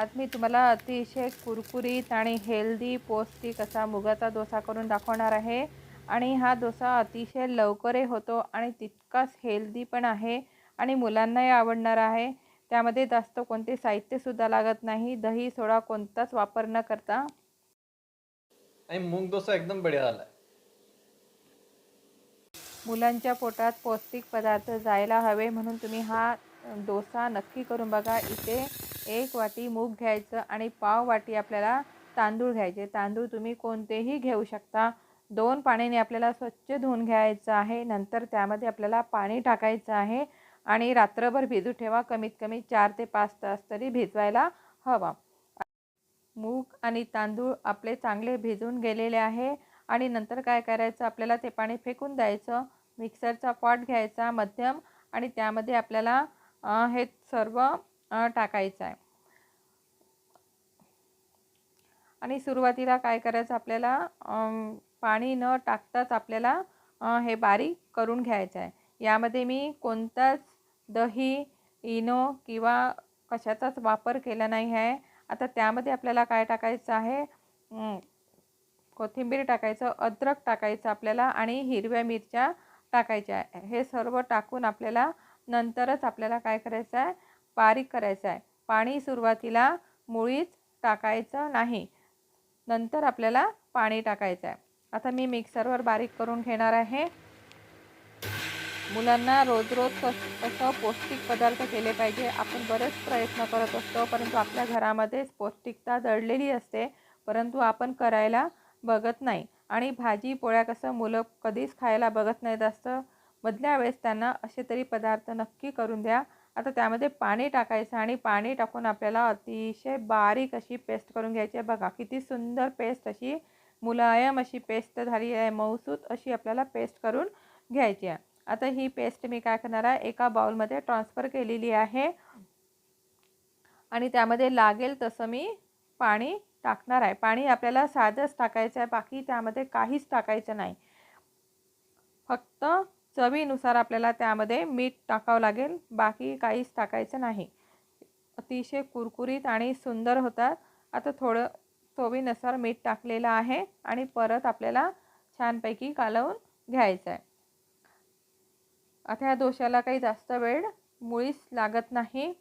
आज मी तुम्हाला अतिशय कुरकुरीत आणि हेल्दी पौष्टिक असा मुगाचा डोसा करून दाखवणार आहे. आणि हा डोसा अतिशय लवकरही होतो आणि तितकाच हेल्दी पण आहे आणि मुलांनाही आवडणार आहे. त्यामध्ये जास्त कोणते साहित्यसुद्धा लागत नाही. दही सोडा कोणताच वापर न करता. आणि मूग डोसा एकदम बढिया झालाय. मुलांच्या पोटात पौष्टिक पदार्थ जायला हवे म्हणून तुम्ही हा डोसा नक्की करून बघा. इथे एक वाटी मूग घ्यायचं आणि पाव वाटी आपल्याला तांदूळ घ्यायचे. तांदूळ तुम्ही कोणतेही घेऊ शकता. दोन पाण्याने आपल्याला स्वच्छ धुवून घ्यायचं आहे. नंतर त्यामध्ये आपल्याला पाणी टाकायचं आहे आणि रात्रभर भिजू ठेवा. कमीत कमी चार ते पाच तास तरी भिजवायला हवा. मूग आणि तांदूळ आपले चांगले भिजून गेलेले आहे. आणि नंतर काय करायचं? आपल्याला ते पाणी फेकून द्यायचं. मिक्सरचा पॉट घ्यायचा मध्यम. आणि त्यामध्ये आपल्याला हे सर्व टाकायचं आहे. आणि सुरुवातीला काय करायचं आपल्याला पाणी न टाकताच आपल्याला हे बारीक करून घ्यायचं आहे. यामध्ये मी कोणताच दही इनो किंवा कशाचाच वापर केला नाही आहे. आता त्यामध्ये आपल्याला काय टाकायचं आहे? कोथिंबीर टाकायचं अद्रक टाकायचं आपल्याला आणि हिरव्या मिरच्या टाकायच्या आहे. हे सर्व टाकून आपल्याला नंतरच आपल्याला काय करायचं आहे? बारीक करायचं आहे. पाणी सुरुवातीला मुळीच टाकायचं नाही. नंतर आपल्याला पाणी टाकायचं आहे. आता मी मिक्सरवर बारीक करून घेणार आहे. मुलांना रोज रोज कस कसं पौष्टिक पदार्थ केले पाहिजे आपण बरेच प्रयत्न करत असतो परंतु आपल्या घरामध्येच पौष्टिकता दडलेली असते परंतु आपण करायला बघत नाही. आणि भाजी पोळ्या कसं मुलं कधीच खायला बघत नाहीत असतं मधल्या वेळेस त्यांना असे तरी पदार्थ नक्की करून द्या. आता त्यामध्ये पाणी टाकायचं आणि पाणी टाकून आपल्याला अतिशय बारीक अशी पेस्ट करून घ्यायची आहे. बघा किती सुंदर पेस्ट अशी मुलायम अशी पेस्ट झाली आहे. मऊसूत अशी आपल्याला पेस्ट करून घ्यायची आहे. आता ही पेस्ट मी काय करणार आहे एका बाउलमध्ये ट्रान्सफर केलेली आहे. आणि त्यामध्ये लागेल तसं मी पाणी टाकणार आहे. पाणी आपल्याला साधंच टाकायचं आहे बाकी त्यामध्ये काहीच टाकायचं नाही. फक्त चवीनुसार आपल्याला त्यामध्ये मीठ टाकावं लागेल. बाकी काहीच टाकायचं नाही. अतिशय कुरकुरीत आणि सुंदर होतात. आता थोडं चवीनुसार मीठ टाकलेलं आहे आणि परत आपल्याला छानपैकी कालवून घ्यायचं आहे आता ह्या डोश्याला काही जास्त वेळ मुळीच लागत नाही.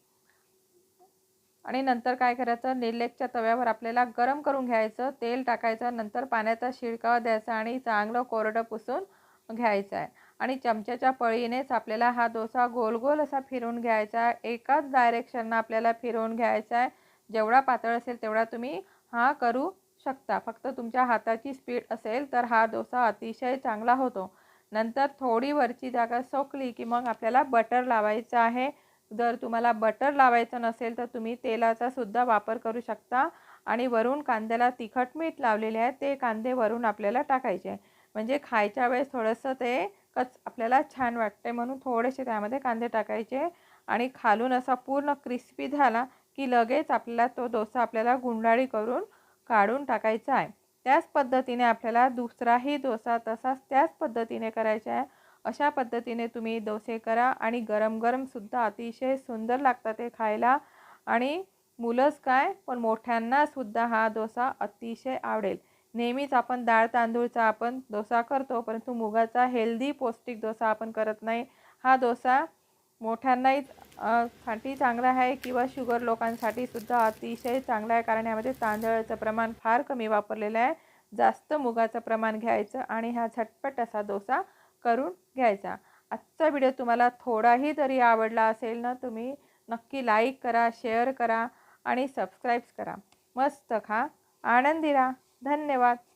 आणि नंतर काय करायचं? निर्लेपच्या तव्यावर आपल्याला गरम करून घ्यायचं. तेल टाकायचं. नंतर पाण्याचा शिडकावा द्यायचा आणि चांगलं कोरडं पुसून घ्यायचं आहे आणि चमच्याच्या पळीनेच आपल्याला हा डोसा गोल गोल असा फिरवून घ्यायचा आहे. एकाच डायरेक्शननं आपल्याला फिरवून घ्यायचा आहे. जेवढा पातळ असेल तेवढा तुम्ही हा करू शकता. फक्त तुमच्या हाताची स्पीड असेल तर हा डोसा अतिशय चांगला होतो. नंतर थोडी वरची जागा सोकली की मग आपल्याला बटर लावायचं आहे. जर तुम्हाला बटर लावायचं नसेल तर तुम्ही तेलाचा सुद्धा वापर करू शकता. आणि वरून कांद्याला तिखट मीठ लावलेले आहे ते कांदे वरून आपल्याला टाकायचे म्हणजे खायच्या वेळेस थोडंसं ते कच आपल्याला छान वाटते म्हणून थोडेसे त्यामध्ये कांदे टाकायचे आणि खालून असा पूर्ण क्रिस्पी झाला की लगेच आपल्याला तो डोसा आपल्याला गुंडाळी करून काढून टाकायचा आहे. त्याच पद्धतीने आपल्याला दुसराही डोसा तसाच त्याच पद्धतीने करायचा आहे. अशा पद्धतीने तुम्ही डोसे करा आणि गरम गरमसुद्धा अतिशय सुंदर लागतात ते खायला. आणि मुलंच काय पण मोठ्यांनासुद्धा हा डोसा अतिशय आवडेल. नेहमीच आपण डाळ तांदूळचा आपण डोसा करतो परंतु मुगाचा हेल्दी पौष्टिक डोसा आपण करत नाही. हा डोसा मोठ्यांनाही साठी चांगला आहे किंवा शुगर लोकांसाठी सुद्धा अतिशय चांगला आहे कारण यामध्ये तांदळाचं प्रमाण फार कमी वापरलेलं आहे. जास्त मुगाचं प्रमाण घ्यायचं आणि हा झटपट असा डोसा करून घ्यायचा. आजचा व्हिडिओ तुम्हाला थोडाही तरी आवडला असेल ना तुम्ही नक्की लाईक करा शेअर करा आणि सबस्क्राईब करा. मस्त खा. आनंदी राहा. धन्यवाद.